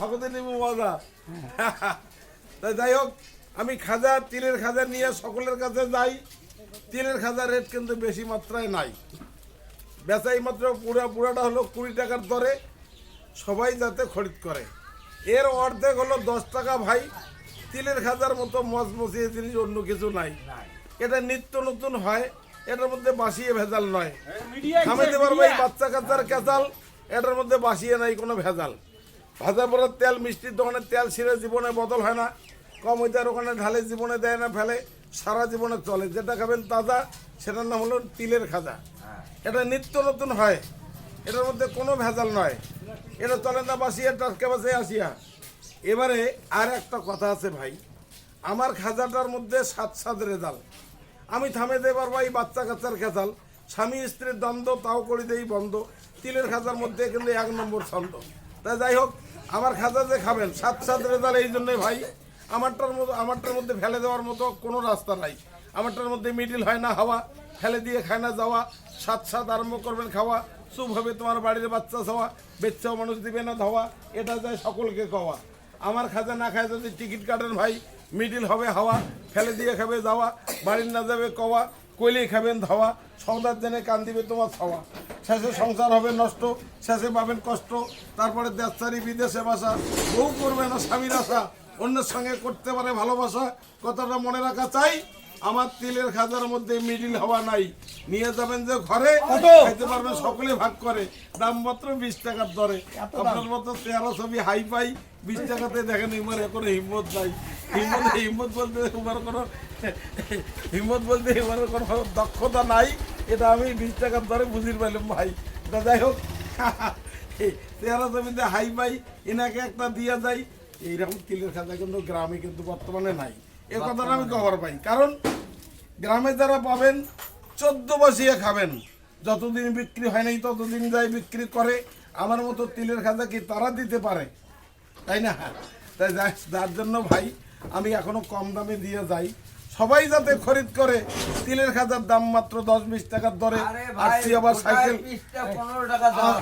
ভগতে নেব মজা। তাই যাই হোক আমি খাজা তিলের খাজা নিয়ে সকলের কাছে যাই। তিলের খাজা রেট কিন্তু বেশি মাত্রায় নাই। বেচাই মাত্র পুরা পুরাটা হলো কুড়ি টাকার দরে। সবাই যাতে খরিদ করে। এর অর্ধেক হলো দশ টাকা ভাই। তিলের খাজার মতো মচমচিয়ে জিনিস অন্য কিছু নাই। এটা নিত্য নতুন হয়। এটার মধ্যে বাসিয়ে ভেজাল নয়। খামাইতে পারব এই বাচ্চা কাচ্চার কেচাল এটার মধ্যে বাসিয়ে নাই কোনো ভেজাল। ভাজা পড়ার তেল, মিষ্টির দোকানের তেল ছিঁড়ে জীবনে বদল হয় না। কম হইতে ওখানে ঢালে জীবনে দেয় না, ফেলে, সারা জীবনে চলে। যেটা খাবেন তাজা, সেটার নাম হলো তিলের খাজা। এটা নিত্য নতুন হয়। এটার মধ্যে কোনো ভেজাল নয়। এটা চলে না বাসিয়া টাটকা বাসে আসিয়া। এবারে আর একটা কথা আছে ভাই। আমার খাজাটার মধ্যে সাত সাত রেজাল। আমি থামে দে পারব এই বাচ্চা কাচ্চার খেসাল স্বামী স্ত্রীর দ্বন্দ্ব, তাও করি দেই বন্ধ। তিলের খাজার মধ্যে কিন্তু এক নম্বর ছন্দ। তাই যাই হোক, আমার খাজা যে খাবেন, সাত সাত রেজাল্ট এই জন্যই ভাই, আমারটার মতো আমারটার মধ্যে ফেলে দেওয়ার মতো কোনো রাস্তা নাই। আমারটার মধ্যে মিডিল হয় না হাওয়া, ফেলে দিয়ে খায় না যাওয়া, সাত সাত আরম্ভ করবেন খাওয়া, চুপ হবে তোমার বাড়ির বাচ্চা ছাওয়া বেচ্চাও মানুষ দিবে না ধাওয়া এটা যায় সকলকে খাওয়া আমার খাজা না খায় যদি টিকিট কাটেন ভাই মিডিল হবে হাওয়া, ফেলে দিয়ে খাবে যাওয়া, বাড়ির না যাবে কওয়া কইলেই খাবেন ধাওয়া সৌদার জেনে কান দিবে তোমার ছাওয়া। শেষে সংসার হবে নষ্ট, শেষে পাবেন কষ্ট, তারপরে দেশ চারি বিদেশে বাসা। বউ করবে না স্বামীর আশা, অন্যের সঙ্গে করতে পারে ভালোবাসা, কথাটা মনে রাখা চাই। আমার তেলের খাজার মধ্যে মিডিল হওয়া নাই। নিয়ে যাবেন যে ঘরে খাইতে পারবেন সকলে ভাগ করে। দাম মাত্র বিশ টাকার দরে। আপনার মতো তেরো ছবি হাই পাই বিশ টাকাতে দেখেন এবার এখন হিম্মত নাই। হিম্মত হিম্মত বলতে এবার কোনো হিম্মত বলতে এবার কোনো দক্ষতা নাই। এটা আমি বিশ টাকার দরে বুঝির পাইলাম ভাই। তা যাই হোক তেরো ছবিতে হাই পাই এনাকে একটা দিয়া যায় এইরকম তিলের খাজা কিন্তু গ্রামে কিন্তু বর্তমানে নাই। এ কথাটা আমি খবর পাই। কারণ গ্রামে যারা পাবেন, চোদ্দ বসিয়ে খাবেন। যতদিন বিক্রি হয় নাই, ততদিন যাই বিক্রি করে, আমার মতো তিলের খাজা কি তারা দিতে পারে? তাই না? তাই যার জন্য ভাই, আমি এখনও কম দামে দিয়ে যাই। সবাই যাতে খরিদ করে তিলের খাজার দাম মাত্র দশ বিশ টাকার দরে আসছি আবার সাইকেল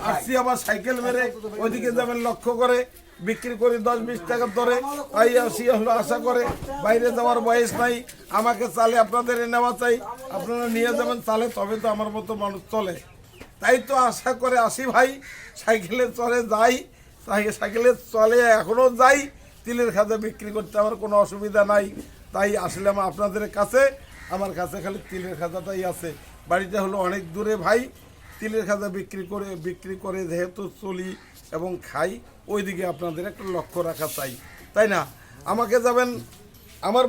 আসছি আবার সাইকেল মেরে ওইদিকে যাবেন লক্ষ্য করে বিক্রি করি দশ বিশ টাকার দরে। তাই আসি হলো আশা করে বাইরে যাওয়ার বয়স নাই। আমাকে চালে আপনাদের নেওয়া চাই। আপনারা নিয়ে যাবেন চালে তবে তো আমার মতো মানুষ চলে। তাই তো আশা করে আসি ভাই সাইকেলে চলে যাই। সাই- সাইকেলে চলে এখনও যাই। তিলের খাজা বিক্রি করতে আমার কোনো অসুবিধা নাই। তাই আসলে আমার আপনাদের কাছে, আমার কাছে খালি তিলের খাজাটাই আছে। বাড়িটা হলো অনেক দূরে ভাই। তিলের খাজা বিক্রি করে বিক্রি করে যেহেতু চলি এবং খাই, ওইদিকে আপনাদের একটা লক্ষ্য রাখা চাই। তাই না? আমাকে যাবেন, আমার